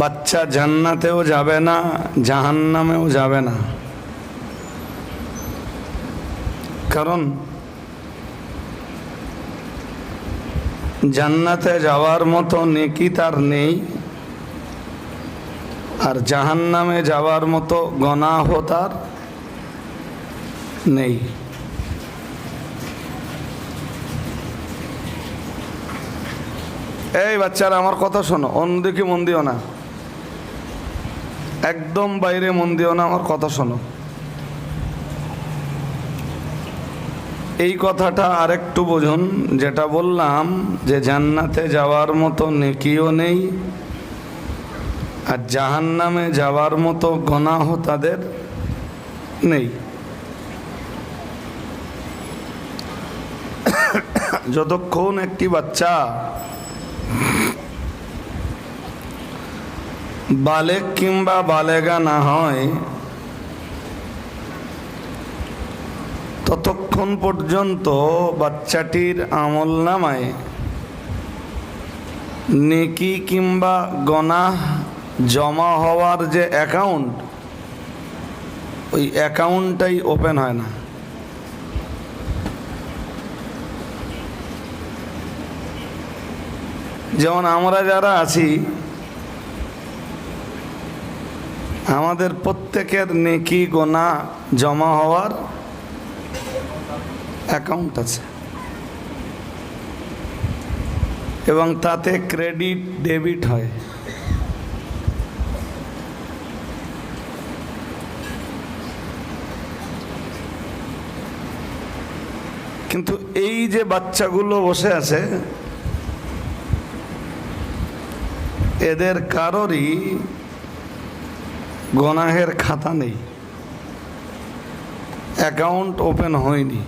বাচ্চা জান্নাতেও যাবে না, জাহান্নামেও যাবে না। কারণ জান্নাতে যাওয়ার মতো নেকি তার নেই, আর জাহান্নামে যাওয়ার মতো গনাহ তার নেই। এই বাচ্চারা, আমার কথা শোনো, অন্যদিকে মন দিও না। একদম বাইরে মন দিও না, আমার কথা শোনো। এই কথাটা আরেকটু বোঝুন, যেটা বললাম যে জান্নাতে যাওয়ার মতো নেকিও নেই, আর জাহান্নামে যাওয়ার মতো গনাহ তাদের নেই। যতক্ষণ একটি বাচ্চা বালেক কিংবা বালেগা না হয়, ততক্ষণ পর্যন্ত বাচ্চাটির আমল নামায়। নেকি কিংবা গনাহ জমা হওয়ার যে অ্যাকাউন্ট ওই অ্যাকাউন্টটাই ওপেন হয় না। যেমন আমরা যারা আছি আমাদের প্রত্যেকের নেকি গোনা জমা হওয়ার অ্যাকাউন্ট আছে। এবং তাতে ক্রেডিট ডেবিট হয়। কিন্তু এই যে বাচ্চাগুলো বসে আছে, এদের কারোরই গনাহের খাতা নেই। অ্যাকাউন্ট ওপেন হয়নি।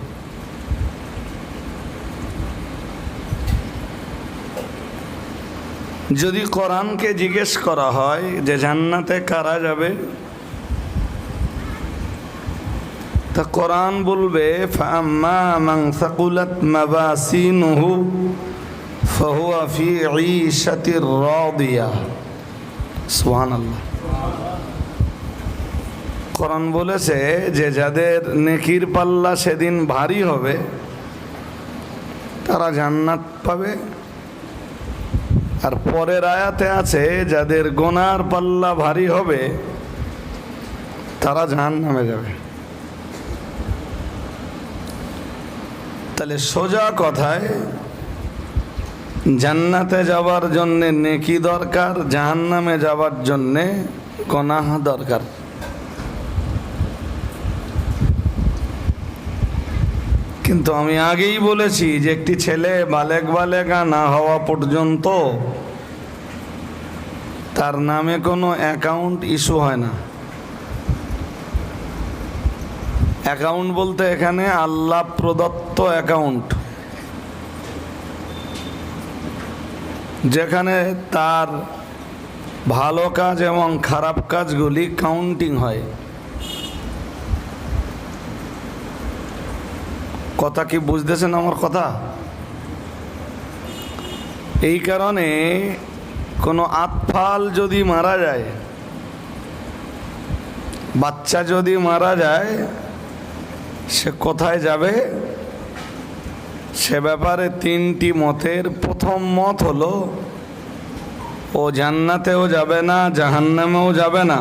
যদি কোরআনকে জিজ্ঞেস করা হয় যে জান্নাতে কারা যাবে, তা কোরআন বলবে ফাম্মা মান কোরআন বলেছে যে যাদের নেকির পাল্লা সেদিন ভারী হবে, তারা জান্নাত পাবে। আর পরের আয়াতে আছে, যাদের গোনার পাল্লা ভারী হবে, তারা জাহান নামে যাবে। তাহলে সোজা কথায়, জান্নাতে যাওয়ার জন্যে নেকি দরকার, জাহান্নামে যাওয়ার জন্যে গনাহ দরকার। কিন্তু আমি আগেই বলেছি যে একটি ছেলে বালেক বালেকা না হওয়া পর্যন্ত তার নামে কোনো অ্যাকাউন্ট ইস্যু হয় না। অ্যাকাউন্ট বলতে এখানে আল্লাহ প্রদত্ত অ্যাকাউন্ট। যেখানে তার ভালো কাজ এবং খারাপ কাজগুলি কাউন্টিং হয়। কথা কি বুঝতেছেন আমার কথা? এই কারণে কোনো আতফাল যদি মারা যায়, বাচ্চা যদি মারা যায়, সে কোথায় যাবে? সে ব্যাপারে তিনটি মতের প্রথম মত হলো, ও জান্নাতেও যাবে না, জাহান্নামেও যাবে না।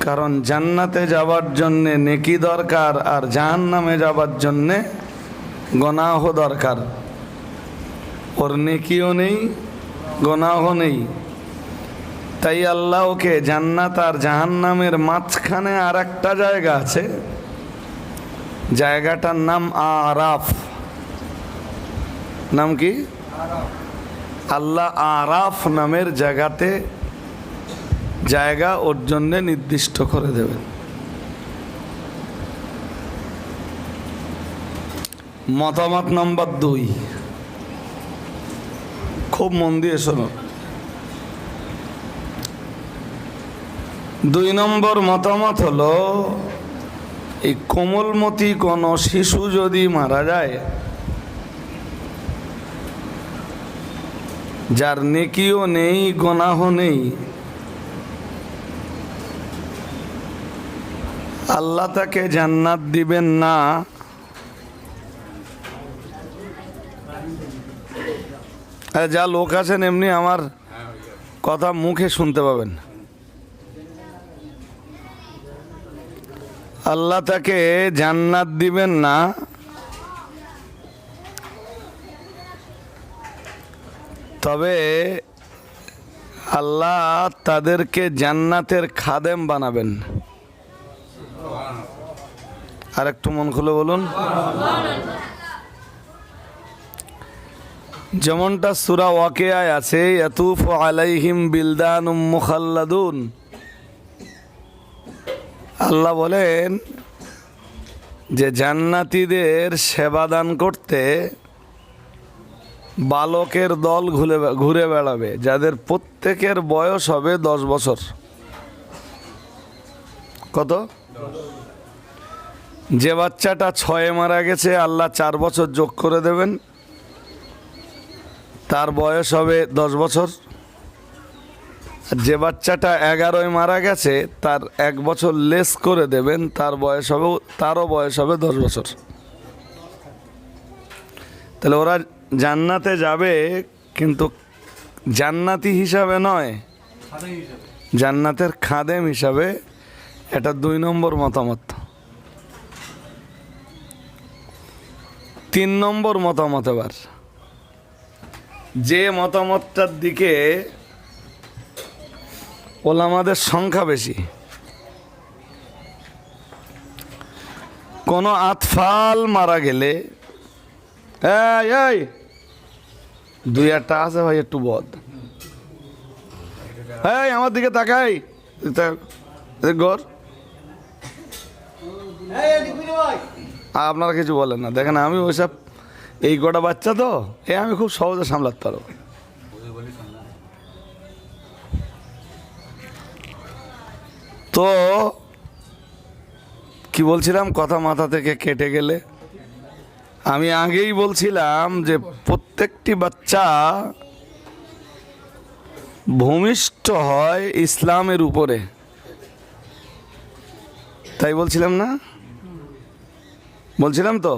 কারণ জান্নাতে যাওয়ার জন্যে নেকি দরকার আর জাহান্নামে যাওয়ার জন্যে গনাহ দরকার। ওর নেকিও নেই গনাহ নেই। তাই আল্লাহ ওকে জান্নাত আর জাহান্নামের মাঝখানে আর একটা জায়গা আছে। জায়গাটার নাম আরাফ। নাম কি? আল্লাহ আরাফ নামের জায়গাতে জায়গা ওর জন্যে নির্দিষ্ট করে দেবেন মতামত নম্বর দুই। খুব মন দিয়ে শোনো। দুই নম্বর মতামত হলো, এই কোমলমতি কোনো শিশু যদি মারা যায়, যার নেকিও নেই গোনাহ নেই আল্লাহ তাকে জান্নাত দিবেন না। যা লোক আছেন এমনি আমার কথা মুখে শুনতে পাবেন। আল্লাহ তাকে জান্নাত দিবেন না। তবে আল্লাহ তাদেরকে জান্নাতের খাদেম বানাবেন। আর একটু মন খুলে বলুন। যেমনটা সুরা ওয়াকেয়ায় আছে, ইয়াতুফ আলাইহিম বিলদান মুখাল্লাদুন। আল্লাহ বলেন, যে জান্নাতীদের সেবা দান করতে বালকের দল ঘুরে ঘুরে বেড়াবে, যাদের প্রত্যেকের বয়স হবে দশ বছর। কত? যে বাচ্চাটা ছয়ে মারা গেছে আল্লাহ চার বছর যোগ করে দেবেন। তার বয়স হবে দশ বছর। আর যে বাচ্চাটা এগারোয় মারা গেছে তার এক বছর লেস করে দেবেন তার বয়স হবে তারও বয়স হবে দশ বছর। তাহলে ওরা জান্নাতে যাবে কিন্তু জান্নাতি হিসাবে নয়। জান্নাতের খাদেম হিসাবে এটা দুই নম্বর মতামত। তিন নম্বর মতামত এবার। যে মতামতটার দিকে ওলামাদের সংখ্যা বেশি, কোনো আতফাল মারা গেলে, এই দুই একটা আছে ভাই, একটু বদ। এই, আমার দিকে তাকাই গর আপনারা কিছু বলেন না। দেখেন, আমি ওইসব এই কটা বাচ্চা তো, এ আমি খুব সহজে সামলাতে পারব। তো, কি বলছিলাম? কথা মাথা থেকে কেটে গেলে। আমি আগেই বলছিলাম যে, প্রত্যেকটি বাচ্চা ভূমিষ্ঠ হয় ইসলামের উপরে। তাই বলছিলাম না? বলছিলাম তো?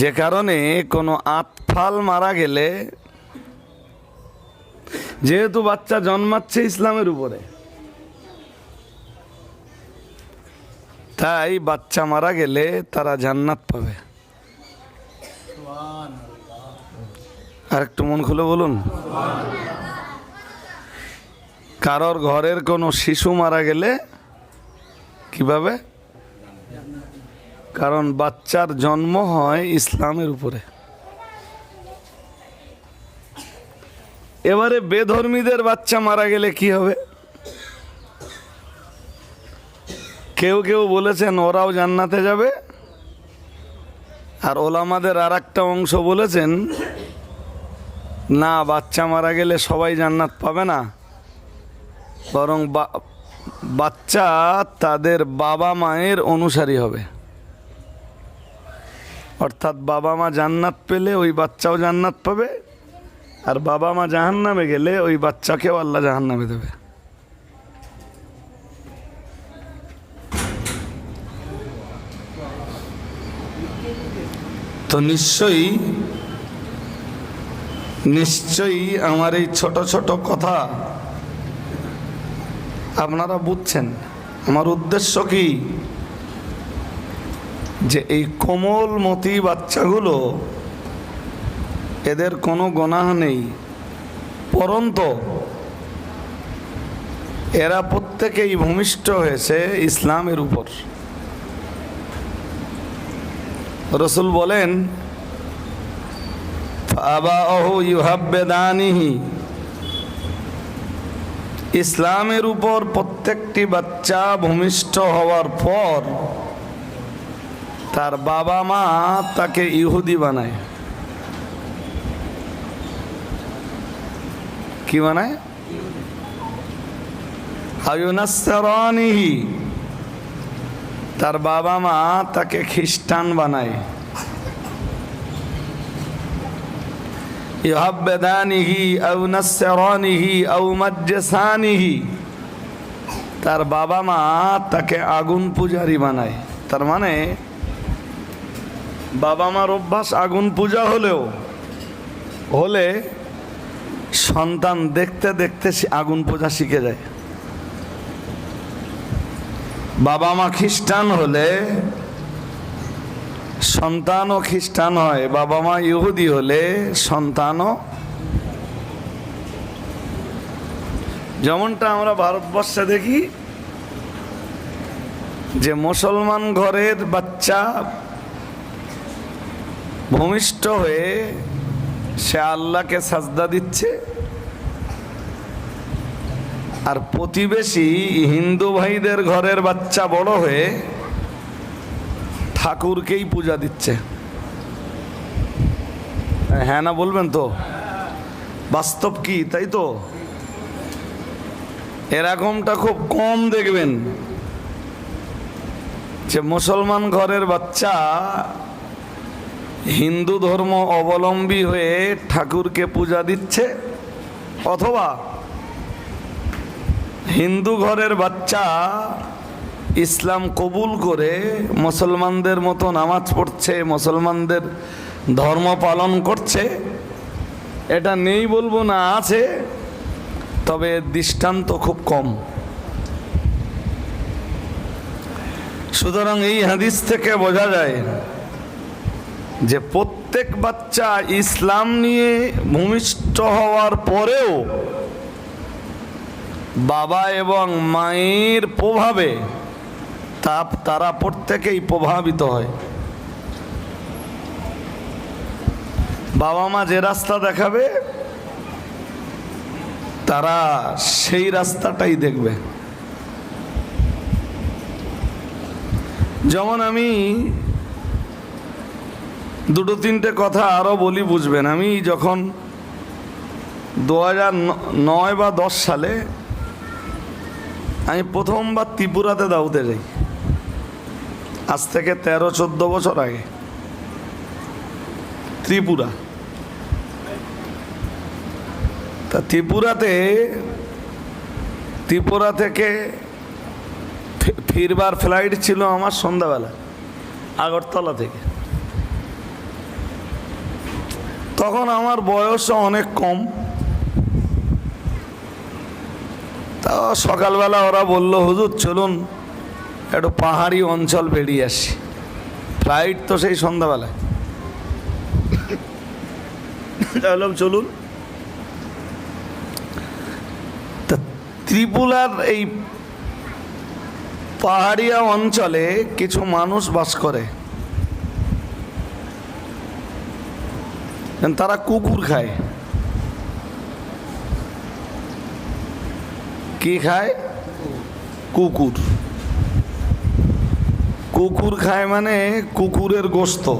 যে কারণে কোনো আতফাল মারা গেলে যেহেতু বাচ্চা জন্মাচ্ছে ইসলামের উপরে, তাই বাচ্চা মারা গেলে তারা জান্নাত পাবে। আর একটু মন খুলে বলুন। কারোর ঘরের কোনো শিশু মারা গেলে কীভাবে? কারণ বাচ্চার জন্ম হয় ইসলামের উপরে। এবারে বেধর্মীদের বাচ্চা মারা গেলে কি হবে? কেউ কেউ বলেছেন ওরাও জান্নাতে যাবে। আর ওলামাদের আর একটা অংশ বলেছেন, না, বাচ্চা মারা গেলে সবাই জান্নাত পাবে না। বরং বাচ্চা তাদের বাবা মায়ের অনুসারী হবে। অর্থাৎ বাবা মা জান্নাত পেলে ওই বাচ্চাও জান্নাত পাবে, আর বাবা মা জাহান্নামে গেলে ওই বাচ্চাকেও আল্লাহ জাহান্নামে দেবে। তো নিশ্চয়ই নিশ্চয়ই আমার এই ছোট ছোট কথা আপনারা বুঝছেন। আমার উদ্দেশ্য কি? যে এই কোমল কোমলমতি বাচ্চাগুলো এদের কোনো গোনাহ নেই। পরন্ত এরা প্রত্যেকেই ভূমিষ্ঠ হয়েছে ইসলামের উপর। রসুল বলেন ইসলামের উপর প্রত্যেকটি বাচ্চা ভূমিষ্ঠ হওয়ার পর তার বাবা মা তাকে ইহুদি বানায়। কি বানায়? আয়ুনাসরানিহি তার বাবা মা তাকে খ্রিস্টান বানায়। ইহাবেদানিহি আউ নাসরানিহি আউ মাজসানিহি তার বাবা মা তাকে আগুন পূজারি বানায়। তার মানে বাবা মার অভ্যাস আগুন পূজা হলেও, হলে সন্তান দেখতে দেখতে আগুন পূজা শিখে যায়। বাবা মা খ্রিস্টান হলে, সন্তানও খ্রিস্টান হয় বাবা মা ইহুদি হলে সন্তানও যেমনটা আমরা ভারতবর্ষে দেখি, যে মুসলমান ঘরের বাচ্চা ভূমিষ্ঠ হয়ে সে আল্লাহকে সাজদা দিচ্ছে। আর প্রতিবেশী হিন্দু ভাইদের ঘরের বাচ্চা বড় হয়ে ঠাকুরকেই পূজা দিচ্ছে। হ্যাঁ না, বলবেন তো? বাস্তব কি, তাই তো? এরকমটা খুব কম দেখবেন। যে মুসলমান ঘরের বাচ্চা হিন্দু ধর্ম অবলম্বী হয়ে ঠাকুরকে পূজা দিচ্ছে, অথবা হিন্দু ঘরের বাচ্চা ইসলাম কবুল করে মুসলমানদের মতো নামাজ পড়ছে, মুসলমানদের ধর্ম পালন করছে, এটা নেই বলব না আছে, তবে দৃষ্টান্ত খুব কম। সুতরাং এই হাদিস থেকে বোঝা যায় যে প্রত্যেক বাচ্চা ইসলাম নিয়ে ভূমিষ্ঠ হওয়ার পরেও বাবা এবং মায়ের প্রভাবে তা তারা প্রত্যেকেই প্রভাবিত হয়। বাবা মা যে রাস্তা দেখাবে, তারা সেই রাস্তাটাই দেখবে। যেমন আমি দুটো তিনটে কথা আরও বলি বুঝবেন। আমি যখন দু নয় বা দশ সালে আমি প্রথমবার ত্রিপুরাতে দাউতে যাই। আজ থেকে তেরো, চোদ্দ বছর আগে। ত্রিপুরা। তা ত্রিপুরাতে, ত্রিপুরা থেকে ফিরবার ফ্লাইট ছিল আমার সন্ধ্যাবেলা, আগরতলা থেকে। তখন আমার বয়স অনেক কম তা সকালবেলা ওরা বলল হুজুর চলুন একটু পাহাড়ি অঞ্চল বেরিয়ে আসি। ফ্লাইট তো সেই সন্ধ্যাবেলায়। বললাম চলুন। তা ত্রিপুরার এই পাহাড়িয়া অঞ্চলে কিছু মানুষ বাস করে। তারা কুকুর খায়। কি খায়? কুকুর। কুকুর খায় মানে কুকুরের গোস্ত।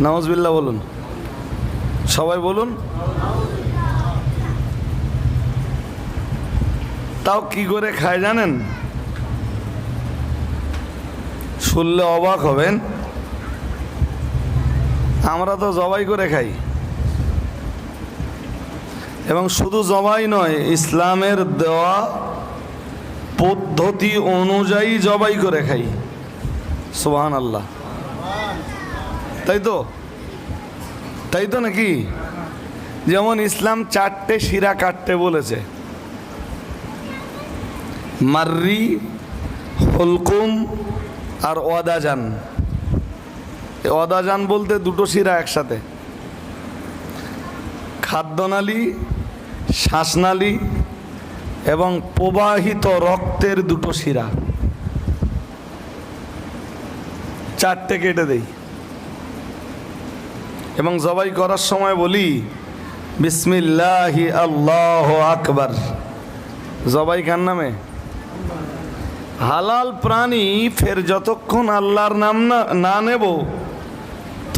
নওয়াজবিল্লা বলুন। সবাই বলুন। তাও কি করে খায় জানেন? শুনলে অবাক হবেন। আমরা তো জবাই করে খাই। এবং শুধু জবাই নয়, ইসলামের দেওয়া পদ্ধতি অনুযায়ী জবাই করে খাই। সোহান আল্লাহ তাই তো? তাই তো নাকি? যেমন ইসলাম চারটে শিরা কাটতে বলেছে। মার্রি, হলকুম আর ওয়াদাজান। অদাজান বলতে দুটো শিরা একসাথে। খাদ্যনালী, শ্বাসনালী এবং প্রবাহিত রক্তের দুটো শিরা। চারটে কেটে দেই। এবং জবাই করার সময় বলি, বিসমিল্লাহি আল্লাহ আকবার। জবাই কার নামে? হালাল প্রাণী ফের যতক্ষণ আল্লাহর নাম না না নেব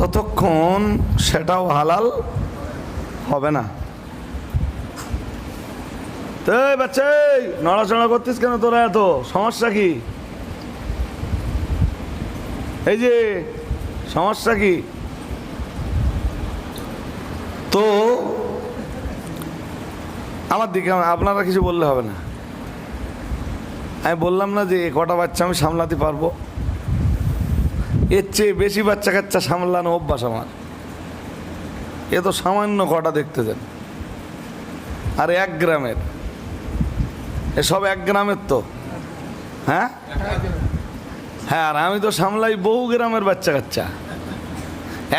ততক্ষণ সেটাও হালাল হবে না। তো বাচ্চা নড়াচড়া করতিস কেন তোরা এত? সমস্যা কি? এই যে, সমস্যা কি? তো আমার দিকে আপনারা কিছু বললে হবে না। আমি বললাম না যে কটা বাচ্চা আমি সামলাতে পারব। এর চেয়ে বেশি বাচ্চা কাচ্চা সামলানো অভ্যাস আমার। এ তো সামান্য কটা দেখতে দেন আর এক গ্রামের। এসব এক গ্রামের তো। হ্যাঁ? হ্যাঁ আর আমি তো সামলাই বহু গ্রামের বাচ্চা কাচ্চা।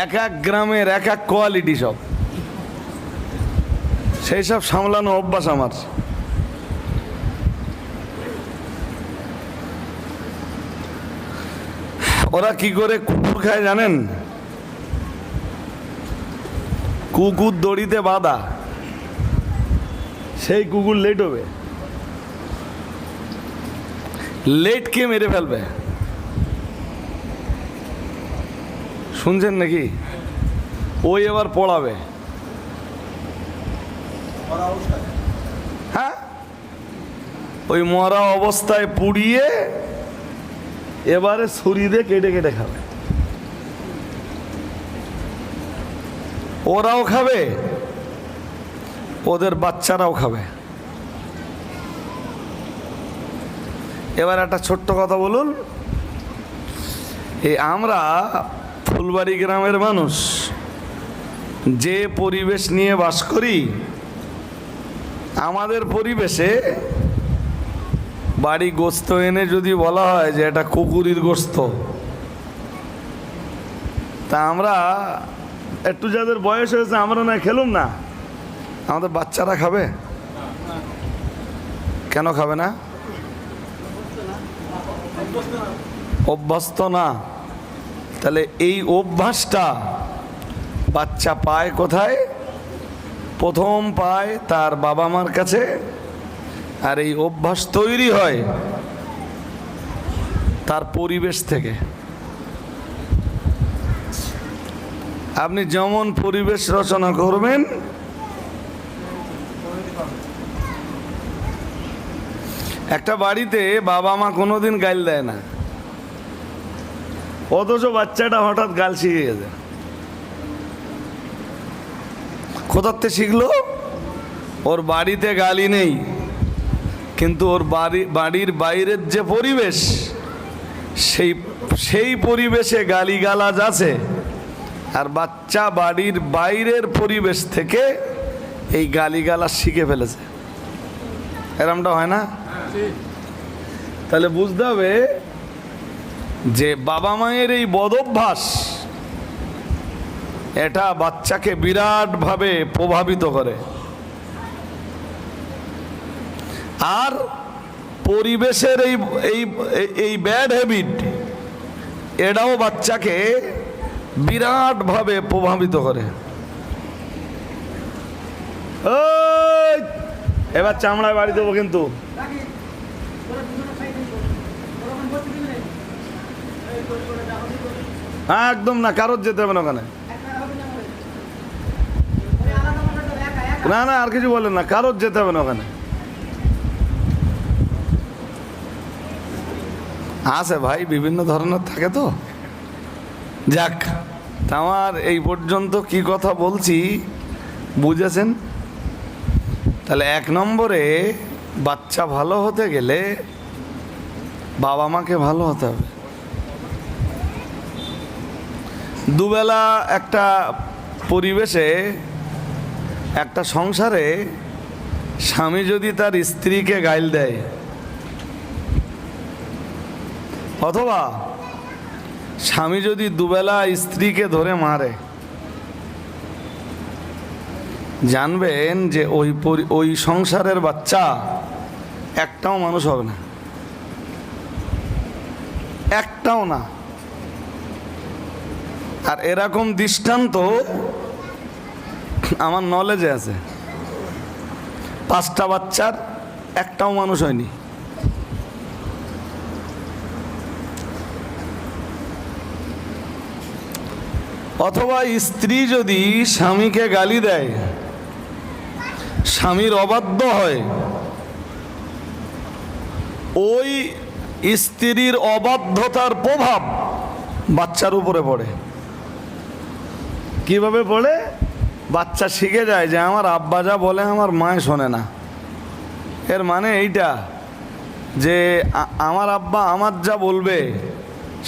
এক এক গ্রামের এক এক কোয়ালিটি সব। সেই সব সামলানো অভ্যাস আমার। ওরা কি করে কুকুর খায় জানেন? কুকুর দড়িতে বাঁধা। সেই কুকুর লেট হবে। লেটকে মেরে ফেলবে? শুনছেন নাকি? ওই এবার পড়াবে। হ্যাঁ? ওই মরা অবস্থায় পুড়িয়ে এবারে ছুরি দিয়ে কেটে কেটে খাবে। ওরাও খাবে, ওদের বাচ্চারাও খাবে। এবার একটা ছোট্ট কথা বলুন। এই আমরা ফুলবাড়ি গ্রামের মানুষ, যে পরিবেশ নিয়ে বাস করি, আমাদের পরিবেশে বাড়ি গোস্ত এনে যদি বলা হয় যে এটা কুকুরির গোস্ত, তা আমরা একটু যাদের বয়স হয়েছে আমরা না খেলুম না। আমাদের বাচ্চারা খাবে? কেন খাবে না? অভ্যস্ত না। তাহলে এই অভ্যাসটা বাচ্চা পায় কোথায়? প্রথম পায় তার বাবা মার কাছে আর এই অভ্যাস তৈরি হয় তার পরিবেশ থেকে। আপনি যেমন পরিবেশ রচনা করবেন, একটা বাড়িতে বাবা মা কোনোদিন গাইল দেয় না। অথচ বাচ্চাটা হঠাৎ গাল শিখে গেছে। কোথাতে শিখলো? ওর বাড়িতে গালি নেই। কিন্তু ওর বাড়ি, বাড়ির বাইরের যে পরিবেশ, সেই সেই পরিবেশে গালিগালাজ আছে। আর বাচ্চা বাড়ির বাইরের পরিবেশ থেকে এই গালিগালাজ শিখে ফেলেছে। এরমটা হয় না? তাহলে বুঝতে হবে যে বাবা মায়ের এই বদভ্যাস এটা বাচ্চাকে বিরাটভাবে প্রভাবিত করে। আর পরিবেশের এই এই এই ব্যাড হ্যাবিট এটাও বাচ্চাকে বিরাটভাবে প্রভাবিত করে। এবার চামড়ায় বাড়ি দেবো কিন্তু। হ্যাঁ একদম না, কারোর যেতে হবে না ওখানে। না না, আর কিছু বলেন না, কারোর যেতে হবে না ওখানে। আছে ভাই, বিভিন্ন ধরনের থাকে তো। যাক আমার এই পর্যন্ত কি কথা বলছি, বুঝেছেন? তাহলে এক নম্বরে, বাচ্চা ভালো হতে গেলে বাবা মাকে ভালো হতে হবে। দুবেলা একটা পরিবেশে, একটা সংসারে স্বামী যদি তার স্ত্রীকে গাইল দেয় অথবা স্বামী যদি দুবেলা স্ত্রীকে ধরে মারে, জানবেন যে ওই ওই সংসারের বাচ্চা একটাও মানুষ হবে না। একটাও না। আর এরকম দৃষ্টান্ত আমার নলেজে আছে। পাঁচটা বাচ্চার একটাও মানুষ হয়নি। অথবা স্ত্রী যদি স্বামীকে গালি দেয়, স্বামীর অবাধ্য হয়, ওই স্ত্রীর অবাধ্যতার প্রভাব বাচ্চার উপরে পড়ে। কীভাবে পড়ে? বাচ্চা শিখে যায় যে আমার আব্বা যা বলে আমার মায় শোনে না। এর মানে এইটা যে আমার আব্বা আমার যা বলবে,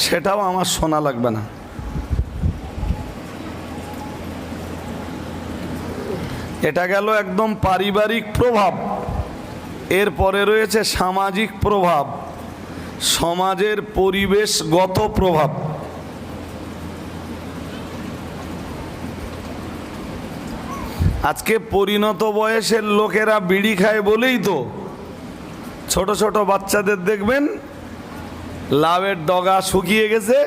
সেটাও আমার শোনা লাগবে না। এটা গেল একদম পারিবারিক প্রভাব। এরপরে রয়েছে সামাজিক প্রভাব, সমাজের পরিবেশগত প্রভাব। আজকে পরিণত বয়সের লোকেরা বিড়ি খায় বলেই তো। ছোট ছোট বাচ্চাদের দেখবেন লাভের ডগা শুকিয়ে গেছে,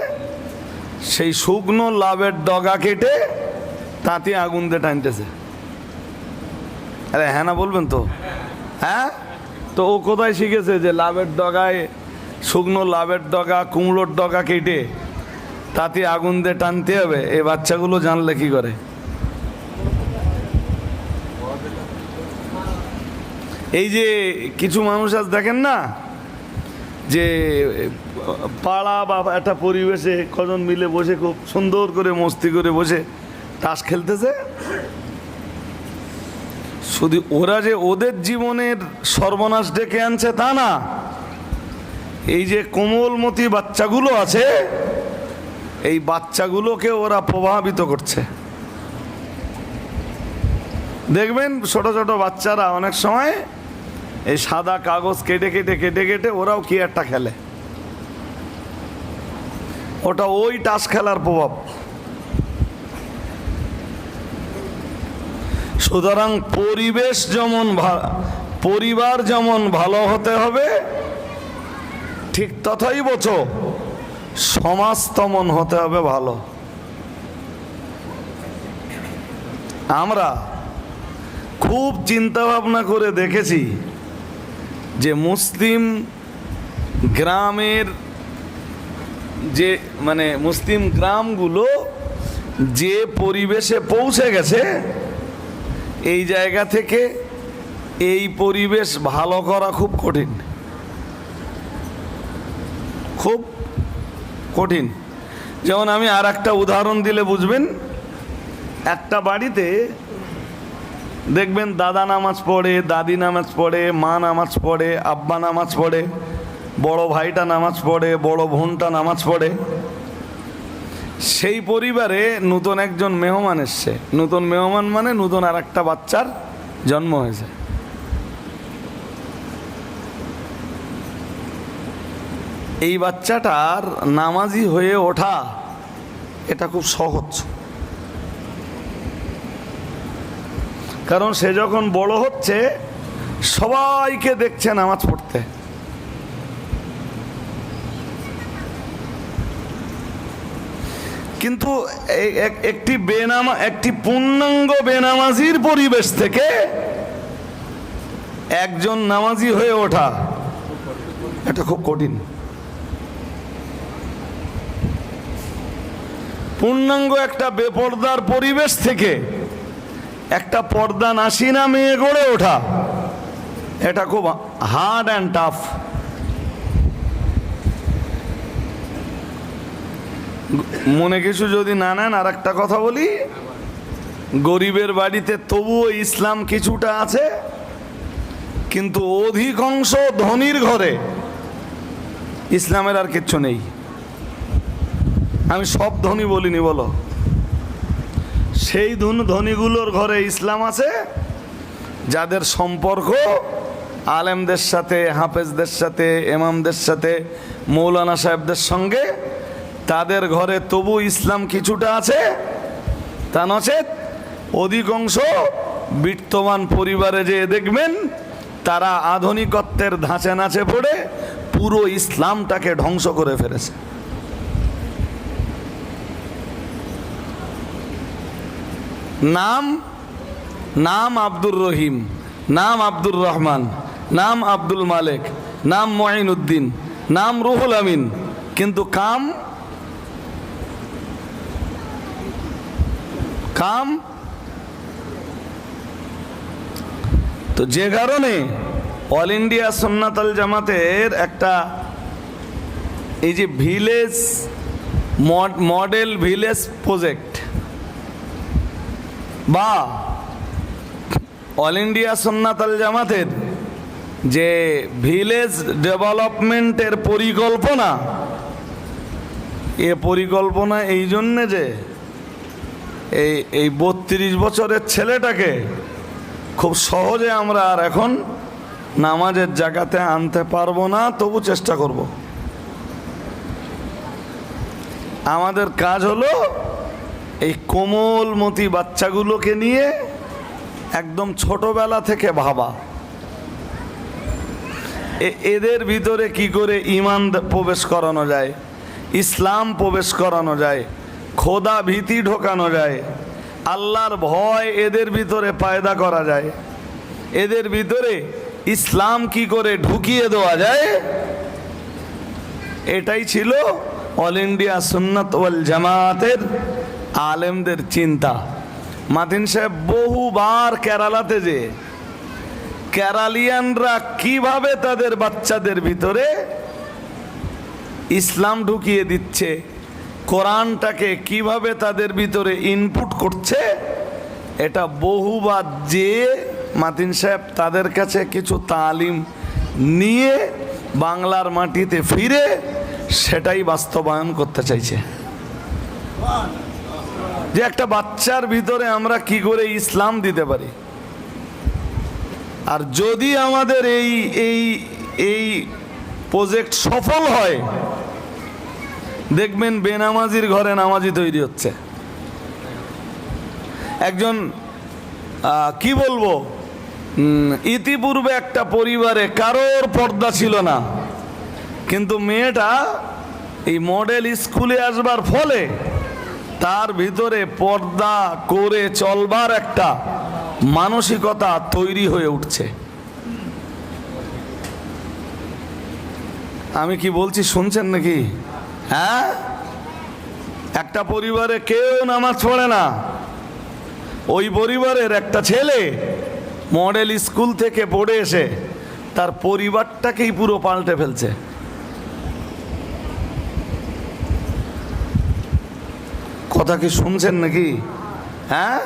সেই শুকনো লাভের ডগা কেটে তাতে আগুন দিয়ে টানতেছে। আরে হ্যাঁ না, বলবেন তো। হ্যাঁ? তো ও কোথায় শিখেছে যে লাভের ডগায় শুকনো লাভের ডগা, কুমড়োর ডগা কেটে তাতে আগুন দিয়ে টানতে হবে? এই বাচ্চাগুলো জানলে কি করে? এই যে কিছু মানুষ আজ দেখেন না, যে পাড়া বা একটা পরিবেশে কজন মিলে বসে খুব সুন্দর করে মস্তি করে বসে তাস খেলতেছে? শুধু ওরা যে ওদের জীবনের সর্বনাশ ডেকে আনছে তা না, এই যে কোমলমতি বাচ্চাগুলো আছে, এই বাচ্চাগুলোকে ওরা প্রভাবিত করছে। দেখবেন ছোট ছোট বাচ্চারা অনেক সময় এই সাদা কাগজ কেটে কেটে কেটে কেটে ওরাও কি একটা খেলে। ওটা ওই টাস খেলার প্রভাব। সুতরাং পরিবেশ যেমন পরিবার যেমন ভালো হতে হবে, ঠিক তথাই বছো সমাজ তেমন হতে হবে ভালো। আমরা খুব চিন্তা ভাবনা করে দেখেছি যে মুসলিম গ্রামের যে মানে মুসলিম গ্রামগুলো যে পরিবেশে পৌঁছে গেছে এই জায়গা থেকে এই পরিবেশ ভালো করা খুব কঠিন। খুব কঠিন। যেমন আমি আর একটা উদাহরণ দিলে বুঝবেন, একটা বাড়িতে দেখবেন দাদা নামাজ পড়ে, দাদি নামাজ পড়ে, মা নামাজ পড়ে, আব্বা নামাজ পড়ে, বড় ভাইটা নামাজ পড়ে, বড় বোনটা নামাজ পড়ে। সেই পরিবারে নতুন একজন মেহমান এসছে। নতুন মেহমান মানে নতুন আর একটা বাচ্চার জন্ম হয়েছে। এই বাচ্চাটার নামাজি হয়ে ওঠা এটা খুব সহজ। কারণ সে যখন বড় হচ্ছে, সবাইকে দেখছে নামাজ পড়তে। কিন্তু এক- একটি বেনামা, একটি পূর্ণাঙ্গ বেনামাজির পরিবেশ থেকে একজন নামাজি হয়ে ওঠা। এটা খুব কঠিন। পূর্ণাঙ্গ একটা বেপর্দার পরিবেশ থেকে একটা পর্দা নাসিনা মেয়ে গড়ে ওঠা। এটা খুব হার্ড অ্যান্ড টাফ মনে কিছু যদি না নেন আর একটা কথা বলি। গরিবের বাড়িতে তবুও ইসলাম কিছুটা আছে, কিন্তু অধিকাংশ ধনির ঘরে ইসলামের আর কিচ্ছু নেই। আমি সব ধনী বলিনি, বলো। সেই ধন ধনীগুলোর ঘরে ইসলাম আছে, যাদের সম্পর্ক আলেমদের সাথে, হাফেজদের সাথে এমামদের সাথে, মৌলানা সাহেবদের সঙ্গে তাদের ঘরে তবু ইসলাম কিছুটা আছে? তা নচেত অধিকাংশ বিত্তমান পরিবারে যে দেখবেন, তারা আধুনিকত্বের ধাঁচে নাচে পড়ে পুরো ইসলামটাকে ধ্বংস করে ফেলেছে। নাম নাম আব্দুর রহিম, নাম আব্দুর রহমান, নাম আব্দুল মালেক, নাম মঈন উদ্দিন নাম রুহুল আমিন, কিন্তু কাম কাম? তো যে কারণে অল ইন্ডিয়া সুন্নাতাল জামাতের একটা এই যে ভিলেজ মডেল ভিলেজ প্রজেক্ট বা অল ইন্ডিয়া সুন্নাত আল জামাতের যে ভিলেজ ডেভেলপমেন্টের পরিকল্পনা, এ পরিকল্পনা এই জন্যে যে এই এই বত্রিশ বছরের ছেলেটাকে খুব সহজে আমরা আর এখন নামাজের জায়গাতে আনতে পারব না, তবু চেষ্টা করব। আমাদের কাজ হলো এই কোমলমতি বাচ্চাগুলোকে নিয়ে একদম ছোটবেলা থেকে ভাবা। এদের ভিতরে কি করে ইমান প্রবেশ করানো যায়, ইসলাম প্রবেশ করানো যায় খোদা ভীতি ঢোকানো যায়। আল্লাহর ভয় এদের ভিতরে পায়দা করা যায়। এদের ভিতরে ইসলাম কি করে ঢুকিয়ে দেওয়া যায়? এটাই ছিল অল ইন্ডিয়া সুন্নত ওয়াল জামাতের আলেমদের চিন্তা। মাতিন সাহেব, বহুবার কেরালাতে যে কেরালিয়ানরা কীভাবে তাদের বাচ্চাদের ভিতরে ইসলাম ঢুকিয়ে দিচ্ছে কোরআনটাকে কীভাবে তাদের ভিতরে ইনপুট করছে, এটা বহুবার যে মাতিন সাহেব তাদের কাছে কিছু তালিম নিয়ে বাংলার মাটিতে ফিরে সেটাই বাস্তবায়ন করতে চাইছে। যে একটা বাচ্চার ভিতরে আমরা কি করে ইসলাম দিতে পারি? আর যদি আমাদের এই এই এই প্রজেক্ট সফল হয় দেখবেন বেনামাজির ঘরে নামাজি তৈরি হচ্ছে। একজন কি বলব? ইতিপূর্বে একটা পরিবারে কারোর পর্দা ছিল না। কিন্তু মেয়েটা এই মডেল স্কুলে আসবার ফলে তার ভিতরে পর্দা করে চলবার একটা মানসিকতা তৈরি হয়ে উঠছে। আমি কি বলছি শুনছেন নাকি? হ্যাঁ? একটা পরিবারে কেউ নামাজ পড়ে না। ওই পরিবারের একটা ছেলে মডেল স্কুল থেকে পড়ে এসে তার পরিবারটাকেই পুরো পাল্টে ফেলছে। কথা কি শুনছেন নাকি? হ্যাঁ?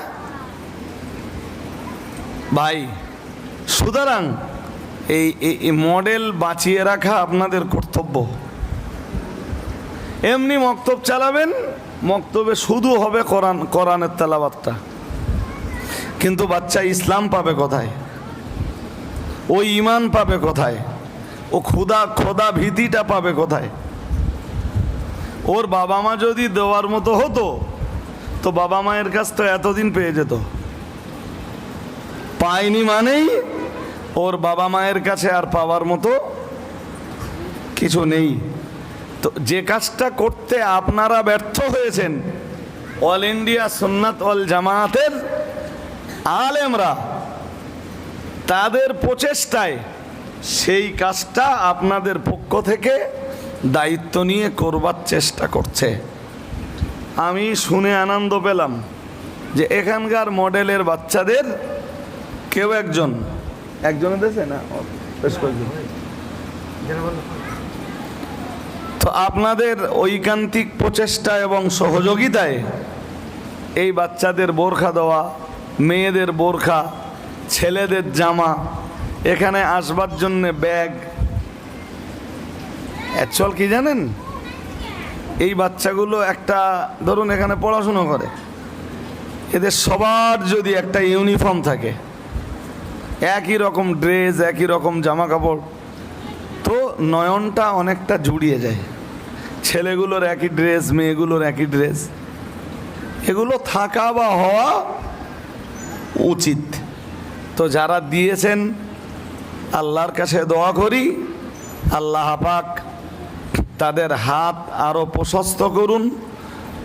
ভাই, সুতরাং এই মডেল বাঁচিয়ে রাখা আপনাদের কর্তব্য। এমনি মক্তব চালাবেন, মক্তবে শুধু হবে কোরআন, কোরআনের তেলাবাতটা কিন্তু বাচ্চা ইসলাম পাবে কোথায়? ও ইমান পাবে কোথায়? ও খুদা খোদা ভীতিটা পাবে কোথায়? ওর বাবা মা যদি দেওয়ার মতো হতো, তো বাবা মায়ের কাছ তো এতদিন পেয়ে যেত। পায়নি মানেই ওর বাবা মায়ের কাছে আর পাওয়ার মতো কিছু নেই। তো যে কাজটা করতে আপনারা ব্যর্থ হয়েছেন, অল ইন্ডিয়া সুন্নাত অল জামায়াতের আলেমরা তাদের প্রচেষ্টায় সেই কাজটা আপনাদের পক্ষ থেকে দায়িত্ব নিয়ে করবার চেষ্টা করছে। আমি শুনে আনন্দ পেলাম যে এখানকার মডেলের বাচ্চাদের কেউ একজন একজনে দেশে না? বেশ কয়েকজন। তো আপনাদের ঐকান্তিক প্রচেষ্টা এবং সহযোগিতায় এই বাচ্চাদের বোরখা দেওয়া, মেয়েদের বোরখা, ছেলেদের জামা, এখানে আসবার জন্য ব্যাগ। অ্যাকচুয়াল কি জানেন? এই বাচ্চাগুলো একটা, ধরুন এখানে পড়াশুনো করে। এদের সবার যদি একটা ইউনিফর্ম থাকে, একই রকম ড্রেস, একই রকম জামা কাপড় নয়নটা অনেকটা জুড়িয়ে যায়। ছেলেগুলোর একই ড্রেস মেয়েগুলোর একই ড্রেস এগুলো থাকা বা হওয়া উচিত। তো যারা দিয়েছেন, আল্লাহর কাছে দোয়া করি, আল্লাহ পাক তাদের হাত আরও প্রশস্ত করুন,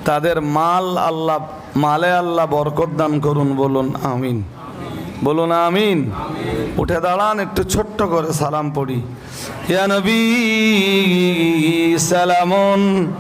তাদের মাল আল্লাহ, মালে আল্লাহ বরকত দান করুন, বলুন আমিন। বলুন আমিন। উঠে দাঁড়ান একটু ছোট্ট করে সালাম পড়ি। ইয়া নবী সালামুন।